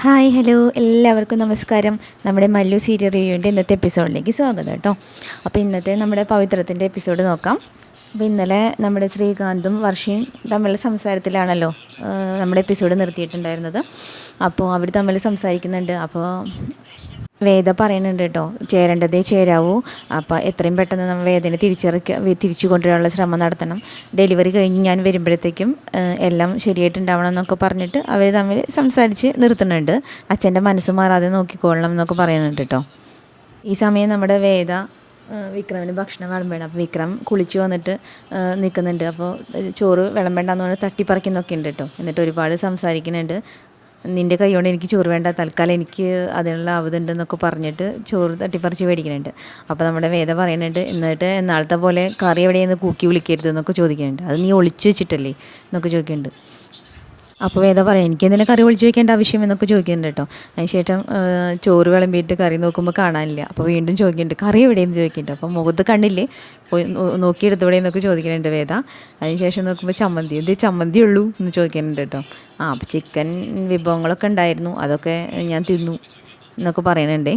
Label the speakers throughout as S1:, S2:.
S1: Hi hello. എല്ലാവർക്കും നമസ്കാരം. നമ്മുടെ മല്ലു സീരിയൽ റിവ്യൂവിന്റെ ഇന്നത്തെ എപ്പിസോഡിലേക്ക് സ്വാഗതം കേട്ടോ. അപ്പോൾ ഇന്നത്തെ നമ്മുടെ പവിത്രത്തിന്റെ എപ്പിസോഡ് നോക്കാം. അപ്പോൾ ഇന്നലെ നമ്മുടെ ശ്രീകാന്തും വർഷയും തമ്മിലുള്ള സംസാരത്തിലാണല്ലോ നമ്മുടെ എപ്പിസോഡ് നിർത്തിയിട്ടുണ്ടായിരുന്നത്. അപ്പോൾ അവർ തമ്മിൽ സംസാരിക്കുന്നുണ്ട്. അപ്പോൾ വേദ പറയുന്നുണ്ട് കേട്ടോ ചേരേണ്ടതേ ചേരാവൂ. അപ്പോൾ എത്രയും പെട്ടെന്ന് നമ്മൾ വേദനെ തിരിച്ചിറക്കുക തിരിച്ചു കൊണ്ടുവരാനുള്ള ശ്രമം നടത്തണം. ഡെലിവറി കഴിഞ്ഞ് ഞാൻ വരുമ്പോഴത്തേക്കും എല്ലാം ശരിയായിട്ടുണ്ടാവണം എന്നൊക്കെ പറഞ്ഞിട്ട് അവർ തമ്മിൽ സംസാരിച്ച് നിർത്തുന്നുണ്ട്. അച്ഛന്റെ മനസ്സ് മാറാതെ നോക്കിക്കൊള്ളണം എന്നൊക്കെ പറയുന്നുണ്ട് കേട്ടോ. ഈ സമയം നമ്മുടെ വേദ വിക്രമിന് ഭക്ഷണം വിളമ്പണം അപ്പോൾ വിക്രം കുളിച്ച് വന്നിട്ട് നിൽക്കുന്നുണ്ട്. അപ്പോൾ ചോറ് വിളമ്പേണ്ടെന്ന് പറഞ്ഞ് തട്ടിപ്പറിക്കുന്നൊക്കെ ഉണ്ട് കേട്ടോ. എന്നിട്ട് ഒരുപാട് സംസാരിക്കുന്നുണ്ട്. നിന്റെ കൈകൊണ്ട് എനിക്ക് ചോറ് വേണ്ട തൽക്കാലം എനിക്ക് അതിനുള്ള അവധുണ്ടെന്നൊക്കെ പറഞ്ഞിട്ട് ചോറ് തട്ടിപ്പറിച്ച് മേടിക്കുന്നുണ്ട്. അപ്പോൾ നമ്മുടെ വേദ പറയുന്നുണ്ട് എന്നിട്ട് എന്നാളത്തെ പോലെ കറി എവിടെയെന്ന് കൂക്കി വിളിക്കരുത് എന്നൊക്കെ ചോദിക്കുന്നുണ്ട്. അത് നീ ഒളിച്ചു വെച്ചിട്ടല്ലേ? എന്നൊക്കെ ചോദിക്കുന്നുണ്ട്. അപ്പോൾ വേദ പറയാം എനിക്ക് എന്തിനാ കറി ഒളിച്ച് വയ്ക്കേണ്ട ആവശ്യം എന്നൊക്കെ ചോദിക്കുന്നുണ്ട് കേട്ടോ. അതിനുശേഷം ചോറ് വിളമ്പിയിട്ട് കറി നോക്കുമ്പോൾ കാണാനില്ല. അപ്പോൾ വീണ്ടും ചോദിക്കുന്നുണ്ട് കറി എവിടെയെന്ന് ചോദിക്കുന്നുണ്ട്? അപ്പോൾ മുഖത്ത് കണ്ണില്ലേ? പോയി നോക്കിയെടുത്തൂടെ എന്നൊക്കെ ചോദിക്കുന്നുണ്ട് വേദ. അതിനുശേഷം നോക്കുമ്പോൾ ചമ്മന്തി എന്തേ ചമ്മന്തി ഉള്ളൂ? എന്ന് ചോദിക്കുന്നുണ്ട് കേട്ടോ. ആ അപ്പോൾ ചിക്കൻ വിഭവങ്ങളൊക്കെ ഉണ്ടായിരുന്നു അതൊക്കെ ഞാൻ തിന്നു എന്നൊക്കെ പറയുന്നുണ്ടേ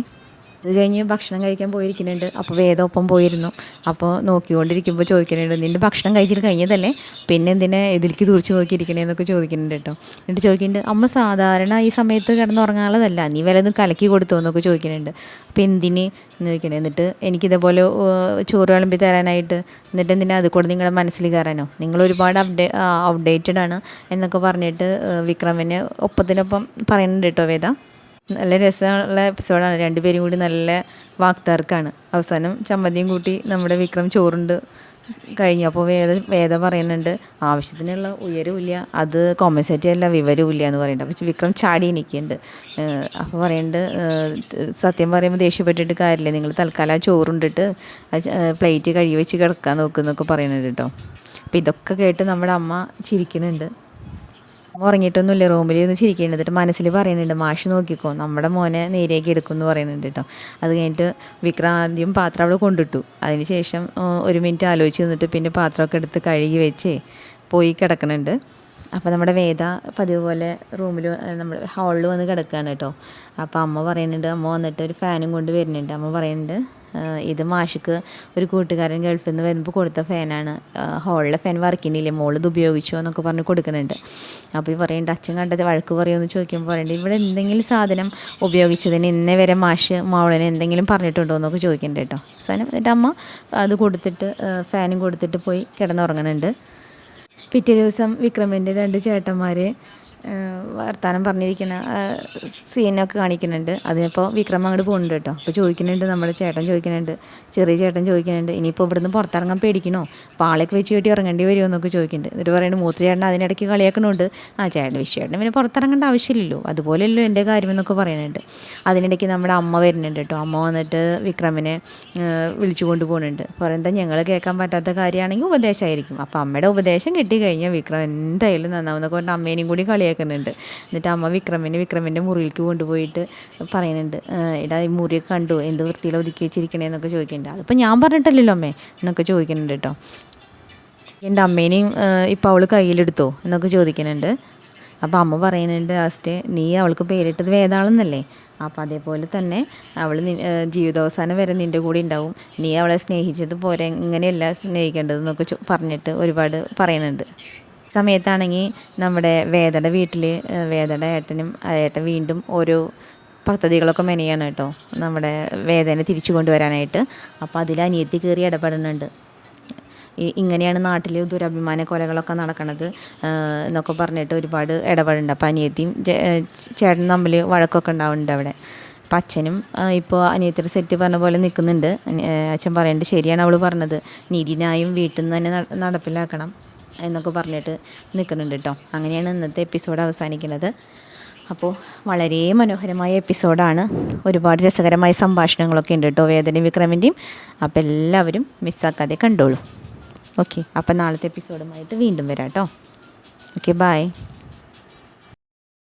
S1: അത് കഴിഞ്ഞ് ഭക്ഷണം കഴിക്കാൻ പോയിരിക്കുന്നുണ്ട്. അപ്പോൾ വേദം ഒപ്പം പോയിരുന്നു. അപ്പോൾ നോക്കിക്കൊണ്ടിരിക്കുമ്പോൾ ചോദിക്കുന്നുണ്ട് നിന്റെ ഭക്ഷണം കഴിച്ചിട്ട് കഴിഞ്ഞതല്ലേ? പിന്നെ എന്തിനെ ഇതിലേക്ക് തുറച്ച് നോക്കിയിരിക്കണേ എന്നൊക്കെ ചോദിക്കുന്നുണ്ട് കേട്ടോ. എന്നിട്ട് ചോദിക്കുന്നുണ്ട് അമ്മ സാധാരണ ഈ സമയത്ത് കിടന്നുറങ്ങാനുള്ളതല്ല. നീ വല്ലതും കലക്കി കൊടുത്തോ എന്നൊക്കെ ചോദിക്കുന്നുണ്ട്. അപ്പോൾ എന്തിന്? എന്ന് ചോദിക്കണേ എന്നിട്ട് എനിക്കിതേപോലെ ചോറ് വിളമ്പി തരാനായിട്ട് എന്നിട്ട് എന്തിനാ അത് കൂടെ നിങ്ങളുടെ മനസ്സിൽ കയറാനോ? നിങ്ങൾ ഒരുപാട് അപ്ഡേ ഔട്ട്ഡേറ്റഡ് ആണ് എന്നൊക്കെ പറഞ്ഞിട്ട് വിക്രമിന് ഒപ്പത്തിനൊപ്പം പറയുന്നുണ്ട് കേട്ടോ വേദ. നല്ല രസമുള്ള എപ്പിസോഡാണ് രണ്ടുപേരും കൂടി നല്ല വാക്താർക്കാണ്. അവസാനം ചമ്മന്തിയും കൂട്ടി നമ്മുടെ വിക്രം ചോറുണ്ട് കഴിഞ്ഞു. അപ്പോൾ വേദ വേദ പറയുന്നുണ്ട് ആവശ്യത്തിനുള്ള ഉയരവില്ല അത് കോമ്പൻസേറ്റ് അല്ല വിവരമില്ല എന്ന് പറയുന്നുണ്ട്. അപ്പോൾ വിക്രം ചാടി നിൽക്കുന്നുണ്ട് അപ്പോൾ പറയുന്നുണ്ട് സത്യം പറയുമ്പോൾ ദേഷ്യപ്പെട്ടിട്ട് കാര്യമില്ല. നിങ്ങൾ തൽക്കാലം ആ ചോറുണ്ടിട്ട് പ്ലേറ്റ് കഴുകി വെച്ച് കിടക്കാൻ നോക്കുന്നൊക്കെ പറയുന്നുണ്ട് കേട്ടോ. അപ്പോൾ ഇതൊക്കെ കേട്ട് നമ്മുടെ അമ്മ ചിരിക്കുന്നുണ്ട്. ഉറങ്ങിയിട്ടൊന്നുമില്ല റൂമിൽ ഇരുന്ന് എന്നിട്ട് മനസ്സിൽ പറയുന്നുണ്ട് മാഷ് നോക്കിക്കോ നമ്മുടെ മോനെ നേരേക്ക് എടുക്കും എന്ന് പറയുന്നുണ്ട് കേട്ടോ. അത് കഴിഞ്ഞിട്ട് വിക്രം ആദ്യം പാത്രം അവിടെ കൊണ്ടിട്ടു. അതിന് ശേഷം ഒരു മിനിറ്റ് ആലോചിച്ച് നിന്നിട്ട് പിന്നെ പാത്രമൊക്കെ എടുത്ത് കഴുകി വെച്ച് പോയി കിടക്കണുണ്ട് അപ്പോൾ നമ്മുടെ വേദ പതിവ് പോലെ റൂമിൽ നമ്മൾ ഹാളിൽ വന്ന് കിടക്കുകയാണ് കേട്ടോ. അപ്പോൾ അമ്മ പറയുന്നുണ്ട് അമ്മ വന്നിട്ട് ഒരു ഫാനും കൊണ്ട് വരുന്നുണ്ട്. അമ്മ പറയുന്നുണ്ട് ഇത് മാഷിക്ക് ഒരു കൂട്ടുകാരൻ ഗൾഫിൽ നിന്ന് വരുമ്പോൾ കൊടുത്ത ഫാനാണ് ഹോളിലെ ഫാൻ വർക്കിനില്ലേ മോൾ ഇത് ഉപയോഗിച്ചോ? എന്നൊക്കെ പറഞ്ഞ് കൊടുക്കുന്നുണ്ട്. അപ്പോൾ ഈ പറയുന്നുണ്ട് അച്ഛൻ കണ്ടത് വഴക്ക് പറയുമെന്ന് ചോദിക്കുമ്പോൾ പറയുന്നുണ്ട് ഇവിടെ എന്തെങ്കിലും സാധനം ഉപയോഗിച്ചതിന് ഇന്നേ വരെ മാഷ് മോളിനെ എന്തെങ്കിലും പറഞ്ഞിട്ടുണ്ടോ? എന്നൊക്കെ ചോദിക്കുന്നുണ്ട് കേട്ടോ. അവസാനം എന്നിട്ട് അമ്മ അത് കൊടുത്തിട്ട് ഫാനും കൊടുത്തിട്ട് പോയി കിടന്നുറങ്ങുന്നുണ്ട്. പിറ്റേ ദിവസം വിക്രമിന്റെ രണ്ട് ചേട്ടന്മാരെ ആ, വർത്താനം പറഞ്ഞിരിക്കുന്ന സീനൊക്കെ കാണിക്കുന്നുണ്ട്. അതിനിപ്പോൾ വിക്രം അങ്ങോട്ട് പോകുന്നുണ്ട് കേട്ടോ. അപ്പോൾ ചോദിക്കുന്നുണ്ട് നമ്മുടെ ചേട്ടൻ ചോദിക്കുന്നുണ്ട് ചെറിയ ചേട്ടൻ ചോദിക്കുന്നുണ്ട് ഇനിയിപ്പോൾ ഇവിടുന്ന് പുറത്തിറങ്ങാൻ പേടിക്കണോ? പാളയൊക്കെ വെച്ച് കെട്ടി ഇറങ്ങേണ്ടി വരുമോ എന്നൊക്കെ ചോദിക്കുന്നുണ്ട്. എന്നിട്ട് പറയുന്നുണ്ട് മൂത്ത ചേട്ടൻ അതിനിടയ്ക്ക് കളിയാക്കണുണ്ട്. ആ ചേട്ടൻ വിഷയേട്ടൻ പിന്നെ പുറത്തിറങ്ങേണ്ട ആവശ്യമില്ലല്ലോ. അതുപോലെയല്ലോ എന്റെ കാര്യമെന്നൊക്കെ പറയുന്നുണ്ട്. അതിനിടയ്ക്ക് നമ്മുടെ അമ്മ വരുന്നുണ്ട് കേട്ടോ. അമ്മ വന്നിട്ട് വിക്രമിനെ വിളിച്ചു കൊണ്ടുപോകുന്നുണ്ട് പറയുന്നത് ഞങ്ങൾ കേൾക്കാൻ പറ്റാത്ത കാര്യമാണെങ്കിൽ ഉപദേശമായിരിക്കും. അപ്പോൾ അമ്മയുടെ ഉപദേശം കിട്ടിക്കഴിഞ്ഞാൽ വിക്രം എന്തായാലും നന്നാവുന്നൊക്കെ പറഞ്ഞിട്ട് അമ്മേനെയും കൂടി കളിയാക്കുന്നുണ്ട്. എന്നിട്ട് അമ്മ വിക്രമിനെ വിക്രമിന്റെ മുറിയിലേക്ക് കൊണ്ടുപോയിട്ട് പറയുന്നുണ്ട് എടാ ഈ മുറിയൊക്കെ കണ്ടു? എന്ത് വൃത്തിയിൽ ഒതുക്കി വെച്ചിരിക്കണേ? എന്നൊക്കെ ചോദിക്കുന്നുണ്ട്. അതിപ്പോൾ ഞാൻ പറഞ്ഞിട്ടല്ലല്ലോ അമ്മേ എന്നൊക്കെ ചോദിക്കുന്നുണ്ട് കേട്ടോ. എന്റെ അമ്മേനെയും ഇപ്പോൾ അവൾ കയ്യിലെടുത്തോ? എന്നൊക്കെ ചോദിക്കുന്നുണ്ട്. അപ്പോൾ അമ്മ പറയുന്നതിന്റെ ലാസ്റ്റ് നീ അവൾക്ക് പേരിട്ടത് വേതാളെന്നല്ലേ അപ്പോൾ അതേപോലെ തന്നെ അവൾ ജീവിതാവസാനം വരെ നിന്റെ കൂടെ ഉണ്ടാവും. നീ അവളെ സ്നേഹിച്ചത് പോരെ ഇങ്ങനെയല്ല സ്നേഹിക്കേണ്ടതെന്നൊക്കെ പറഞ്ഞിട്ട് ഒരുപാട് പറയുന്നുണ്ട്. സമയത്താണെങ്കിൽ നമ്മുടെ വേദയുടെ വീട്ടിൽ വേദയുടെ ഏട്ടനും ഏട്ടൻ വീണ്ടും ഓരോ പദ്ധതികളൊക്കെ മെനയാണ് കേട്ടോ. നമ്മുടെ വേദന തിരിച്ചു കൊണ്ടുവരാനായിട്ട്. അപ്പോൾ അതിൽ അനിയത്തി കയറി ഇടപെടുന്നുണ്ട്. ഇങ്ങനെയാണ് നാട്ടിൽ ദുരഭിമാന കൊലകളൊക്കെ നടക്കണത് എന്നൊക്കെ പറഞ്ഞിട്ട് ഒരുപാട് ഇടപെടുന്നുണ്ട്. അപ്പോൾ അനിയത്തിയും ചേട്ടൻ തമ്മിൽ വഴക്കൊക്കെ ഉണ്ടാവുന്നുണ്ട് അവിടെ. അപ്പം അച്ഛനും ഇപ്പോൾ അനിയത്തിയുടെ സെറ്റ് പറഞ്ഞ പോലെ നിൽക്കുന്നുണ്ട്. അച്ഛൻ പറയുന്നുണ്ട് ശരിയാണ് അവൾ പറഞ്ഞത്. നീതിന്യായം വീട്ടിൽ നിന്ന് തന്നെ നടപ്പിലാക്കണം എന്നൊക്കെ പറഞ്ഞിട്ട് നിൽക്കുന്നുണ്ട് കേട്ടോ അങ്ങനെയാണ് ഇന്നത്തെ എപ്പിസോഡ് അവസാനിക്കുന്നത്. അപ്പോൾ വളരെ മനോഹരമായ എപ്പിസോഡാണ് ഒരുപാട് രസകരമായ സംഭാഷണങ്ങളൊക്കെ ഉണ്ട് കേട്ടോ വേദനയും വിക്രമിന്റെയും അപ്പോൾ എല്ലാവരും മിസ്സാക്കാതെ കണ്ടോളൂ. ഓക്കെ അപ്പം നാളത്തെ എപ്പിസോഡുമായിട്ട് വീണ്ടും വരാം കേട്ടോ. Okay bye